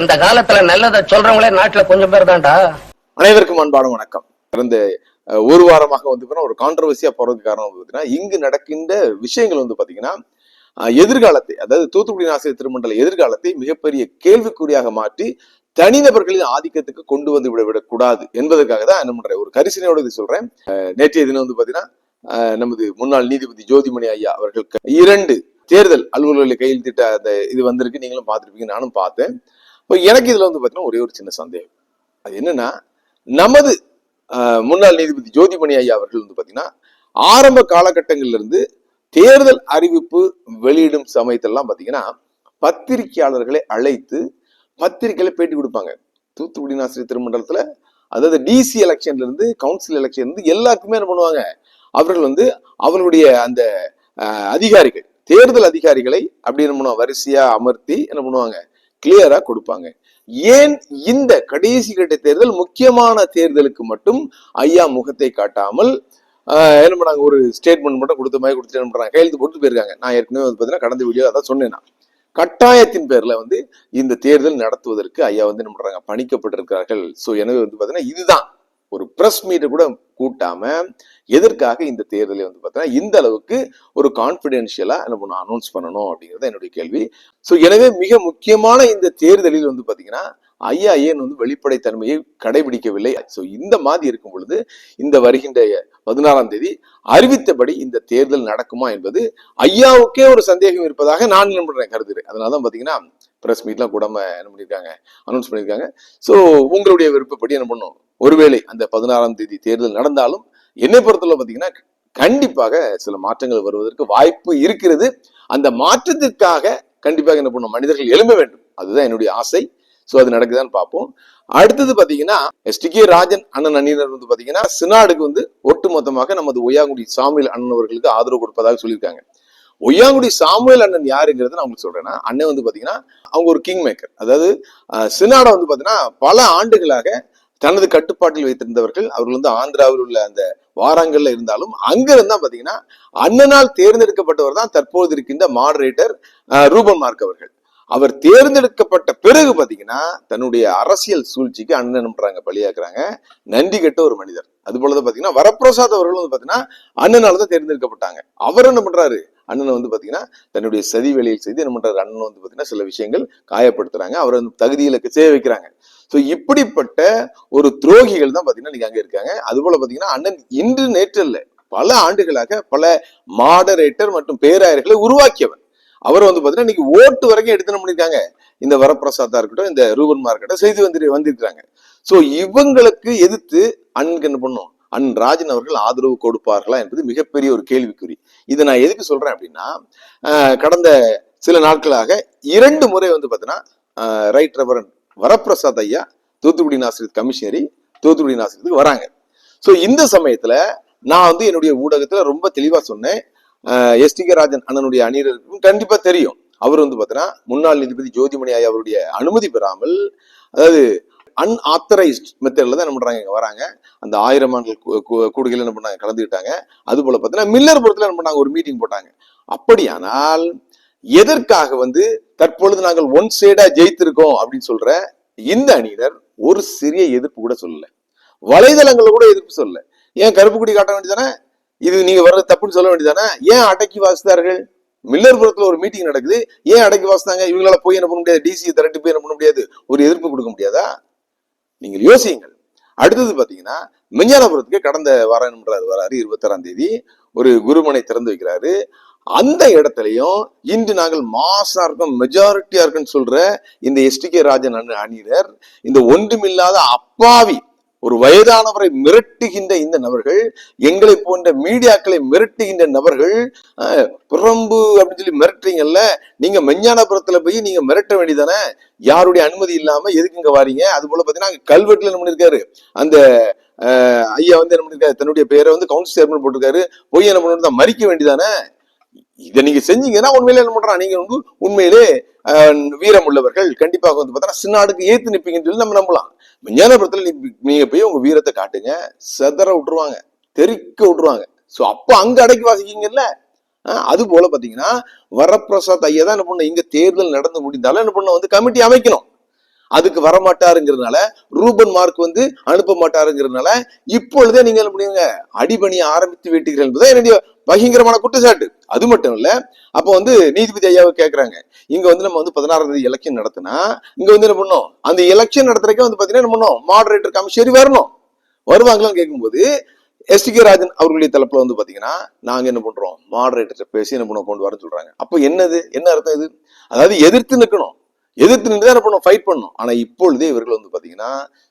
இந்த காலத்துல நல்லதை சொல்றவங்களே நாட்டுல கொஞ்சம் பேர் தான்டா. அனைவருக்கும் அன்பான வணக்கம். இருந்து ஒரு வாரமாக வந்து ஒரு கான்ட்ரவர்சியா போறதுக்கு காரணம் வந்து பாத்தீங்கன்னா இங்கு நடக்கின்ற விஷயங்கள் வந்து பாத்தீங்கன்னா எதிர்காலத்தை அதாவது தூத்துக்குடி நாசிரியர் திருமண்டல எதிர்காலத்தை மிகப்பெரிய கேள்விக்குறியாக மாற்றி தனிநபர்களின் ஆதிக்கத்துக்கு கொண்டு வந்து விட விடக்கூடாது என்பதற்காக தான் என்ன பண்றேன் ஒரு கரிசனையோட இது சொல்றேன். நேற்றைய தினம் வந்து பாத்தீங்கன்னா நமது முன்னாள் நீதிபதி ஜோதிமணி ஐயா அவர்கள் இரண்டு தேர்தல் அலுவலர்களை கையெழுத்திட்ட அந்த இது வந்திருக்கு. நீங்களும் பார்த்துருப்பீங்க நானும் பார்த்தேன். இப்போ எனக்கு இதில் வந்து பார்த்தீங்கன்னா ஒரே ஒரு சின்ன சந்தேகம். அது என்னன்னா நமது முன்னாள் நீதிபதி ஜோதிமணி ஐயா அவர்கள் வந்து பார்த்தீங்கன்னா ஆரம்ப காலகட்டங்களிலிருந்து தேர்தல் அறிவிப்பு வெளியிடும் சமயத்தெல்லாம் பார்த்தீங்கன்னா பத்திரிகையாளர்களை அழைத்து பத்திரிகையில பேட்டி கொடுப்பாங்க. தூத்துக்குடி நாசிரியர் திருமண்டலத்தில் அதாவது டிசி எலெக்ஷன்ல இருந்து கவுன்சில் எலெக்ஷன் இருந்து எல்லாருக்குமே என்ன பண்ணுவாங்க? அவர்கள் வந்து அவர்களுடைய அந்த அதிகாரிகள் தேர்தல் அதிகாரிகளை அப்படி என்ன பண்ணுவாங்க? வரிசையா அமர்த்தி என்ன பண்ணுவாங்க? கிளியரா கொடுப்பாங்க. ஏன் இந்த கடைசி கட்ட தேர்தல் முக்கியமான தேர்தலுக்கு மட்டும் ஐயா முகத்தை காட்டாமல் என்ன பண்ணாங்க? ஒரு ஸ்டேட்மெண்ட் மட்டும் கொடுத்த மாதிரி கொடுத்துட்டு என்ன பண்றாங்க? கையெழுத்து போட்டு போயிருக்காங்க. நான் ஏற்கனவே வந்து பார்த்தீங்கன்னா கடந்த வீடியோ அதான் சொன்னேன் நான். கட்டாயத்தின் பேர்ல வந்து இந்த தேர்தல் நடத்துவதற்கு ஐயா வந்து என்ன பண்றாங்க? பணிக்கப்பட்டிருக்கிறார்கள். ஸோ எனவே வந்து பாத்தீங்கன்னா இதுதான். ஒரு பிரஸ் மீட்டை கூட கூட்டாம எதற்காக இந்த தேர்தலை வந்து பார்த்தீங்கன்னா இந்த அளவுக்கு ஒரு கான்பிடென்ஷியலா என்ன அனௌன்ஸ் பண்ணணும் அப்படிங்கிறது என்னுடைய கேள்வி. ஸோ எனவே மிக முக்கியமான இந்த தேர்தலில் வந்து பார்த்தீங்கன்னா ஐயா ஏன் வந்து வெளிப்படைத்தன்மையை கடைபிடிக்கவில்லை. ஸோ இந்த மாதிரி இருக்கும் பொழுது இந்த வருகின்ற பதினாறாம் தேதி அறிவித்தபடி இந்த தேர்தல் நடக்குமா என்பது ஐயாவுக்கே ஒரு சந்தேகம் இருப்பதாக நான் என்ன பண்றேன் கருதுறேன் அதனாலதான் பார்த்தீங்கன்னா ப்ரெஸ் மீட்லாம் கூடாம என்ன பண்ணியிருக்காங்க? அனௌன்ஸ் பண்ணியிருக்காங்க. ஸோ உங்களுடைய விருப்பப்படி என்ன பண்ணும் ஒருவேளை அந்த பதினாறாம் தேதி தேர்தல் நடந்தாலும் என்னை பொறுத்தவரை பார்த்தீங்கன்னா கண்டிப்பாக சில மாற்றங்கள் வருவதற்கு வாய்ப்பு இருக்கிறது. அந்த மாற்றத்திற்காக கண்டிப்பாக என்ன பண்ணும்? மனிதர்கள் எழும்ப வேண்டும். அதுதான் என்னுடைய ஆசை. ஸோ அது நடக்குதான்னு பார்ப்போம். அடுத்தது பார்த்தீங்கன்னா எஸ். கே. ராஜன் அண்ணன் அணியினர் வந்து பார்த்தீங்கன்னா சினாடுக்கு வந்து ஒட்டுமொத்தமாக நமது ஒய்யாங்குடி சாமியல் அண்ணன் அவர்களுக்கு ஆதரவு கொடுப்பதாக சொல்லியிருக்காங்க. ஒய்யாங்குடி சாமுவேல் அண்ணன் யாருங்கிறத நான் உங்களுக்கு சொல்றேன்னா அண்ணன் வந்து பாத்தீங்கன்னா அவங்க ஒரு கிங் மேக்கர் அதாவது அஹ், சினாடை வந்து பாத்தீங்கன்னா பல ஆண்டுகளாக தனது கட்டுப்பாட்டில் வைத்திருந்தவர்கள் அவர்கள் வந்து ஆந்திராவில் உள்ள அந்த வாராங்கல்ல இருந்தாலும் அங்க இருந்தா பாத்தீங்கன்னா அண்ணனால் தேர்ந்தெடுக்கப்பட்டவர் தான் தற்போது இருக்கின்ற மாடரேட்டர் ரூபன் மார்க் அவர்கள். அவர் தேர்ந்தெடுக்கப்பட்ட பிறகு பாத்தீங்கன்னா தன்னுடைய அரசியல் சூழ்ச்சிக்கு அண்ணன் பண்றாங்க பலியாக்குறாங்க. நன்றி கெட்ட ஒரு மனிதர். அது போலதான் பாத்தீங்கன்னா வரப்பிரசாத் அவர்கள் வந்து பாத்தீங்கன்னா அண்ணனால தான் தேர்ந்தெடுக்கப்பட்டாங்க. அவர் என்ன பண்றாரு? அண்ணனை வந்து பாத்தீங்கன்னா தன்னுடைய சதி வேலையில் செய்து என்ன பண்றாரு? அண்ணன் வந்து பாத்தீங்கன்னா சில விஷயங்கள் காயப்படுத்துறாங்க. அவரை வந்து தகுதியில செய்ய வைக்கிறாங்க. ஸோ இப்படிப்பட்ட ஒரு துரோகிகள் தான் பார்த்தீங்கன்னா இன்னைக்கு அங்கே இருக்காங்க. அது போல பாத்தீங்கன்னா அண்ணன் இன்று நேற்று இல்ல பல ஆண்டுகளாக பல மாடரேட்டர் மற்றும் பேராயர்களை உருவாக்கியவர். அவர் வந்து பார்த்தீங்கன்னா இன்னைக்கு ஓட்டு வரைக்கும் எடுத்து பண்ணியிருக்காங்க. பண்ணிருக்காங்க இந்த வரப்பிரசாதா இருக்கட்டும் இந்த ரூபன்மா இருக்கட்டும் செய்து வந்து வந்திருக்கிறாங்க. ஸோ இவங்களுக்கு எதிர்த்து அண்ணனுக்கு என்ன பண்ணும்? அண்ணன் ராஜன் அவர்கள் ஆதரவு கொடுப்பார்களா என்பது மிகப்பெரிய ஒரு கேள்விக்குறி. இதை நான் எதுக்கு சொல்றேன் அப்படின்னா கடந்த சில நாட்களாக இரண்டு முறை வந்து பாத்தீங்கன்னா ரைட் ரெவரன் வரப்பிரசாத் ஐயா தூத்துக்குடி நாசிரியர் கமிஷனரி தூத்துக்குடி நாசிரியத்துக்கு வராங்க. ஸோ இந்த சமயத்தில் நான் வந்து என்னுடைய ஊடகத்தில் ரொம்ப தெளிவாக சொன்னேன். எஸ். டி. கே. ராஜன் அண்ணனுடைய அணியருக்கும் கண்டிப்பாக தெரியும். அவர் வந்து பார்த்தீங்கன்னா முன்னாள் நீதிபதி ஜோதிமணி ஐயா அவருடைய அனுமதி பெறாமல் அதாவது அன்ஆத்தரைஸ்ட் மெத்தடில் தான் என்ன பண்ணுறாங்க இங்கே வராங்க. அந்த ஆயிரம் ஆண்டுகள் கூடுகையில் என்ன பண்ணாங்க கலந்துக்கிட்டாங்க அது போல பார்த்தீங்கன்னா மில்லர்புரத்துல என்ன பண்ணாங்க ஒரு மீட்டிங் போட்டாங்க. அப்படியானால் எதற்காக வந்து தற்பொழுது நாங்கள் ஒன் சைடா ஜெயித்திருக்கோம் அப்படின்னு சொல்ற இந்த அணியினர் ஒரு சிறிய எதிர்ப்பு கூட சொல்லல. வலைதளங்களை கூட எதிர்ப்பு சொல்லல. ஏன் கருப்பு குடி காட்ட வேண்டியதானே இது நீங்க வர்றது தப்புன்னு சொல்ல வேண்டியதானே ஏன் அடக்கி வாசித்தார்கள்? மில்லர்புரத்துல ஒரு மீட்டிங் நடக்குது. ஏன் அடக்கி வாசித்தாங்க? இவங்களால போய் என்ன பண்ண முடியாது? டிசி திரட்டி போய் என்ன பண்ண முடியாது? ஒரு எதிர்ப்பு கொடுக்க முடியாதா? நீங்கள் யோசியுங்கள். அடுத்தது பாத்தீங்கன்னா மிஞ்ஞானபுரத்துக்கு கடந்த வாரம் என்ன பண்றாரு வராரு இருபத்தாறாம் தேதி. ஒரு குருமனை திறந்து வைக்கிறாரு. அந்த இடத்துலையும் இன்று நாங்கள் மாசா இருக்கோம் மெஜாரிட்டியா இருக்குன்னு சொல்ற இந்த எஸ்டிகே ராஜன் அணி- அணியினர் இந்த ஒன்றுமில்லாத அப்பாவி ஒரு வயதானவரை மிரட்டுகின்ற இந்த நபர்கள் எங்களை போன்ற மீடியாக்களை மிரட்டுகின்ற நபர்கள் புறம்பு அப்படின்னு சொல்லி மிரட்டுறீங்கல்ல நீங்க மெஞ்ஞானபுரத்துல போய் நீங்க மிரட்ட வேண்டியதானே? யாருடைய அனுமதி இல்லாம எதுக்கு இங்க வாரீங்க? அது போல பாத்தீங்கன்னா கல்வெட்டுல என்ன பண்ணிருக்காரு? அந்த அஹ், ஐயா வந்து என்ன பண்ணிருக்காரு? தன்னுடைய பேரை வந்து கவுன்சில் சேர்மன் போட்டிருக்காரு. போய் என்ன பண்ணணும் மறிக்க வேண்டியதானே? இதை நீங்க செஞ்சீங்கன்னா உண்மையிலே என்ன பண்றான் நீங்க வந்து உண்மையிலே வீரம் உள்ளவர்கள். கண்டிப்பாக வந்து பார்த்தா சின்னாடுக்கு ஏத்து நிற்பீங்கன்னு சொல்லி நம்ம நம்பலாம். விஞ்ஞானபுரத்துல நீங்க போய் உங்க வீரத்தை காட்டுங்க. செதற விட்டுருவாங்க. தெறிக்க விட்டுருவாங்க. சோ அப்போ அங்க அடக்கி வாசிக்கீங்கல்ல அது போல பாத்தீங்கன்னா வரப்பிரசாத் ஐயா தான் என்ன பண்ண இங்க தேர்தல் நடந்து முடிந்தாலும் என்ன பண்ண வந்து கமிட்டி அமைக்கணும். அதுக்கு வரமாட்டாருங்கிறதுனால ரூபன் மார்க் வந்து அனுப்ப மாட்டாருங்கிறதுனால இப்பொழுதே நீங்க என்ன பண்ணுவீங்க? அடிபணிய ஆரம்பித்து விட்டீர்கள் என்பது என்னுடைய பயங்கரமான குற்றச்சாட்டு. அது மட்டும் இல்ல அப்போ வந்து நீதிபதி ஐயாவை கேட்கறாங்க இங்க வந்து நம்ம வந்து பதினாறாம் தேதி எலெக்ஷன் நடத்தினா இங்க வந்து என்ன பண்ணோம் அந்த எலெக்ஷன் நடத்துறதுக்கே வந்து பாத்தீங்கன்னா என்ன பண்ணோம் மாடரேட்டர் கமிஷனரி வரணும். வருவாங்களான்னு கேட்கும்போது எஸ் கே ராஜன் அவர்களுடைய தலைப்புல வந்து பாத்தீங்கன்னா நாங்க என்ன பண்றோம்? மாடரேட்டர் பேசி என்ன பண்ணோம் கொண்டு வரன்னு சொல்றாங்க. அப்போ என்னது? என்ன அர்த்தம் இது? அதாவது எதிர்த்து நிற்கணும் எதிர்த்து நின்று தான் என்ன பண்ணும் ஃபைட் பண்ணும் ஆனா இப்பொழுதே இவர்கள் வந்து பாத்தீங்கன்னா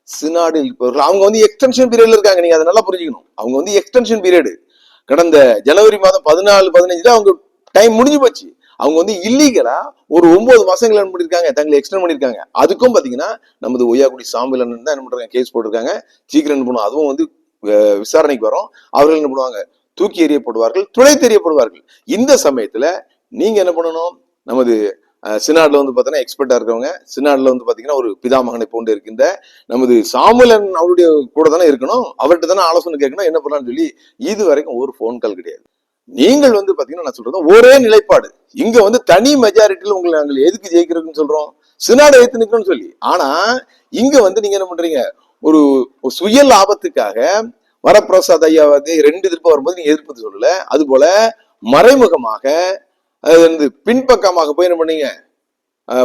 சினாடில் இருப்பவர்கள் அவங்க வந்து எக்ஸ்டென்ஷன் பீரியட்ல இருக்காங்க. நீங்க அதை நல்லா புரிஞ்சுக்கணும். அவங்க வந்து எக்ஸ்டென்ஷன் பீரியடு கடந்த ஜனவரி மாதம் பதினாலு பதினஞ்சுல அவங்க டைம் முடிஞ்சு போச்சு. அவங்க வந்து இல்லீகலா ஒரு ஒன்பது மாசங்கள் என்ன பண்ணிருக்காங்க. தங்களை எக்ஸ்டெண்ட் பண்ணிருக்காங்க. அதுக்கும் பாத்தீங்கன்னா நமது ஒய்யாக்குடி சாம்பிளன் தான் என்ன பண்றாங்க கேஸ் போட்டிருக்காங்க. சீக்கிரம் என்ன பண்ணுவோம் அதுவும் வந்து விசாரணைக்கு வரும். அவர்கள் என்ன பண்ணுவாங்க? தூக்கி எறியப்படுவார்கள் துளை தெரியப்படுவார்கள் இந்த சமயத்துல நீங்க என்ன பண்ணணும்? நமது சினாட்ல வந்து பார்த்தீங்கன்னா எக்ஸ்பர்ட்டா இருக்கவங்க. சினாட்ல வந்து பாத்தீங்கன்னா ஒரு பிதாமகனை போன்று இருக்கின்ற நமது சாமுலன் அவருடைய கூட தானே இருக்கணும். அவர்கிட்ட தானே ஆலோசனை கேட்கணும் என்ன பண்ணலாம்னு சொல்லி இது வரைக்கும் ஒரு ஃபோன் கால் கிடையாது. நீங்கள் வந்து பாத்தீங்கன்னா நான் சொல்றது ஒரே நிலைப்பாடு. இங்க வந்து தனி மெஜாரிட்டியில் உங்களை நாங்கள் எதுக்கு ஜெயிக்கிறோம்னு சொல்றோம். சினாடை ஏத்து நிற்கணும்னு சொல்லி. ஆனா இங்க வந்து நீங்க என்ன பண்றீங்க? ஒரு ஒரு சுய லாபத்துக்காக வரப்பிரசாத் ஐயா ரெண்டு எதிர்ப்பு வரும்போது நீங்க எதிர்ப்பு சொல்லல. அது போல மறைமுகமாக அது வந்து பின்பக்கமாக போய் என்ன பண்ணீங்க?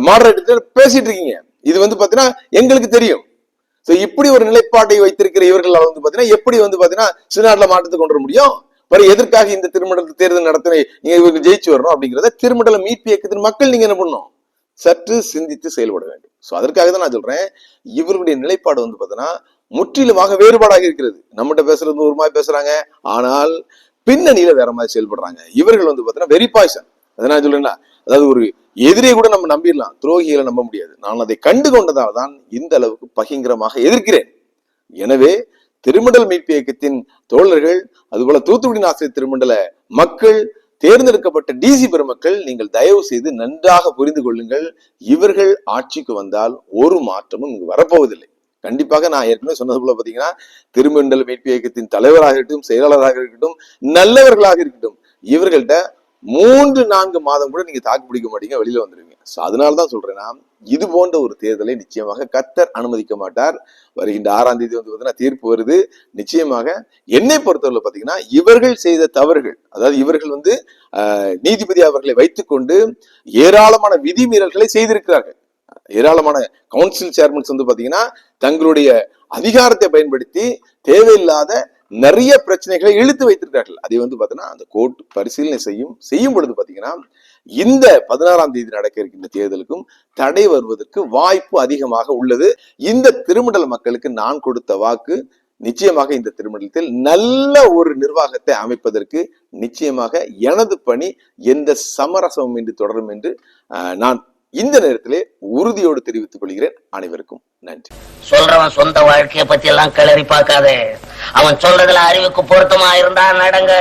மாடரேட்டர் பேசிட்டு இருக்கீங்க. இது வந்து பாத்தீங்கன்னா எங்களுக்கு தெரியும். ஸோ இப்படி ஒரு நிலைப்பாட்டை வைத்திருக்கிற இவர்கள் வந்து பாத்தீங்கன்னா எப்படி வந்து பாத்தீங்கன்னா சினாட்ல மாற்றத்தை கொண்டு வர முடியும்? பிறகு எதற்காக இந்த திருமண தேர்தல் நடத்தின நீங்க இவங்க ஜெயிச்சு வரணும் அப்படிங்கிறத திருமண்டல மீட்பு இயக்கத்தின் மக்கள் நீங்க என்ன பண்ணணும்? சற்று சிந்தித்து செயல்பட வேண்டும். ஸோ அதற்காக தான் நான் சொல்றேன். இவர்களுடைய நிலைப்பாடு வந்து பாத்தீங்கன்னா முற்றிலுமாக வேறுபாடாக இருக்கிறது. நம்மகிட்ட பேசுறது ஒரு மாதிரி பேசுறாங்க. ஆனால் பின்னணியில வேற மாதிரி செயல்படுறாங்க. இவர்கள் வந்து பாத்தீங்கன்னா வெரி பாய்சன் அதனால சொல்றேன்னா அதாவது ஒரு எதிரியை கூட நம்ம நம்பிடலாம். துரோகிகளை நம்ப முடியாது. நான் அதை கண்டு கொண்டதால் தான் இந்த அளவுக்கு பகிங்கரமாக எதிர்க்கிறேன். எனவே திருமண்டல் மீட்பு இயக்கத்தின் தோழர்கள் அதுபோல தூத்துக்குடி ஆசிரியர் திருமண்டல மக்கள் தேர்ந்தெடுக்கப்பட்ட டிசி பெருமக்கள் நீங்கள் தயவு செய்து நன்றாக புரிந்து கொள்ளுங்கள். இவர்கள் ஆட்சிக்கு வந்தால் ஒரு மாற்றமும் இங்கு வரப்போவதில்லை. கண்டிப்பாக நான் ஏற்கனவே சொன்னது போல பாத்தீங்கன்னா திருமண்டல மீட்பு இயக்கத்தின் தலைவராக இருக்கட்டும் செயலாளராக இருக்கட்டும் நல்லவர்களாக இருக்கட்டும் இவர்கள்ட்ட மூன்று நான்கு மாதம் கூட நீங்க தாக்கு பிடிக்க மாட்டீங்க வெளியில வந்துருவீங்க. ஸோ அதனால தான் சொல்றேன்னா இது போன்ற ஒரு தேர்தலை நிச்சயமாக கத்தர் அனுமதிக்க மாட்டார். வருகின்ற ஆறாம் தேதி வந்து பாத்தீங்கன்னா தீர்ப்பு வருது. நிச்சயமாக என்னை பொறுத்தவரை பாத்தீங்கன்னா இவர்கள் செய்த தவறுகள் அதாவது இவர்கள் வந்து நீதிபதி அவர்களை வைத்துக்கொண்டு ஏராளமான விதிமீறல்களை செய்திருக்கிறார்கள். ஏராளமான கவுன்சில் சேர்மன்ஸ் வந்து பாத்தீங்கன்னா தங்களுடைய அதிகாரத்தை பயன்படுத்தி தேவையில்லாத நிறைய பிரச்சனைகளை இழுத்து வைத்திருக்கார்கள் அதை வந்து பாத்தீங்கன்னா அந்த கோர்ட் பரிசீலனை செய்யும் செய்யும் பொழுது பாத்தீங்கன்னா இந்த பதினாறாம் தேதி நடக்க இருக்கின்ற தேர்தலுக்கும் தடை வருவதற்கு வாய்ப்பு அதிகமாக உள்ளது. இந்த திருமண்டல மக்களுக்கு நான் கொடுத்த வாக்கு நிச்சயமாக இந்த திருமண்டலத்தில் நல்ல ஒரு நிர்வாகத்தை அமைப்பதற்கு நிச்சயமாக எனது பணி எந்த சமரசமும் இன்றி தொடரும் என்று நான் இந்த நேரத்திலே உறுதியோடு தெரிவித்துக் கொள்கிறேன் அனைவருக்கும் நன்றி. சொல்றவன் சொந்த வாழ்க்கையை பத்தி எல்லாம் கிளறி பார்க்காதே. அவன் சொல்றதுல அறிவுக்கு பொருத்தமா இருந்தா நடங்க.